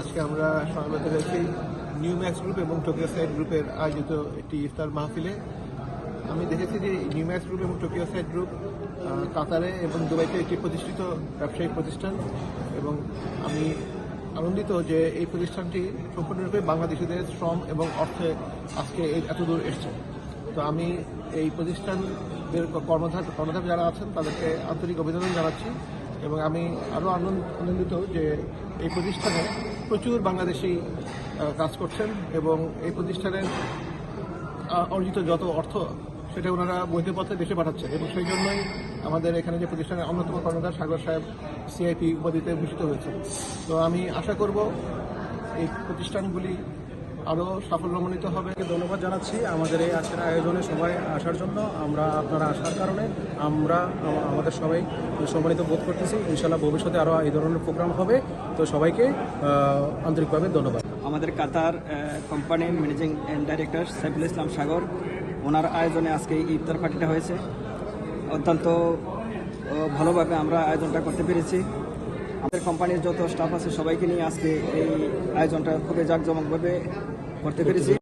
আজকে আমরা সমবেত হয়েছি নিউ ম্যাক্স গ্রুপ এবং টোকিও সাইড গ্রুপের আয়োজিত একটি ইফতার মাহফিলে। আমি দেখেছি যে নিউ ম্যাক্স গ্রুপ এবং টোকিও সাইড গ্রুপ কাতারে এবং দুবাইতে একটি প্রতিষ্ঠিত ব্যবসায়িক প্রতিষ্ঠান এবং আমি আনন্দিত যে এই প্রতিষ্ঠানটি সম্পূর্ণরূপে বাংলাদেশিদের শ্রম এবং অর্থে আজকে এই এত দূর এসছে। তো আমি এই প্রতিষ্ঠানের কর্মধার কর্মধার যারা আছেন, তাদেরকে আন্তরিক অভিনন্দন জানাচ্ছি এবং আমি আরও আনন্দ আনন্দিত যে এই প্রতিষ্ঠানে প্রচুর বাংলাদেশি কাজ করছেন এবং এই প্রতিষ্ঠানের অর্জিত যত অর্থ সেটা ওনারা বৈধ পথে দেশে পাঠাচ্ছেন এবং সেই জন্যই আমাদের এখানে যে প্রতিষ্ঠানের অন্যতম কর্ণধার সাগর সাহেব সিআইপি উপাধিতে ভূষিত হয়েছে তো আমি আশা করব এই প্রতিষ্ঠানগুলি আরও সাফল্যমণ্ডিত হবে। ধন্যবাদ জানাচ্ছি। আমাদের এই আজকের আয়োজনে সবাই আসার জন্য। আমরা আপনারা আসার কারণে আমরা আমাদের সবাই সম্মানিত বোধ করতেছি। ইনশাল্লাহ ভবিষ্যতে আরও এই ধরনের প্রোগ্রাম হবে। তো সবাইকে আন্তরিকভাবে ধন্যবাদ। আমাদের কাতার কোম্পানির ম্যানেজিং ডাইরেক্টর সাইফুল ইসলাম সাগর ওনার আয়োজনে আজকে এই ইফতার পার্টিটা হয়েছে। অত্যন্ত ভালোভাবে আমরা আয়োজনটা করতে পেরেছি। আমাদের কোম্পানির যত স্টাফ আছে সবাইকে নিয়ে আজকে এই আয়োজনটা খুবই জাঁকজমকভাবে করতে পেরেছি।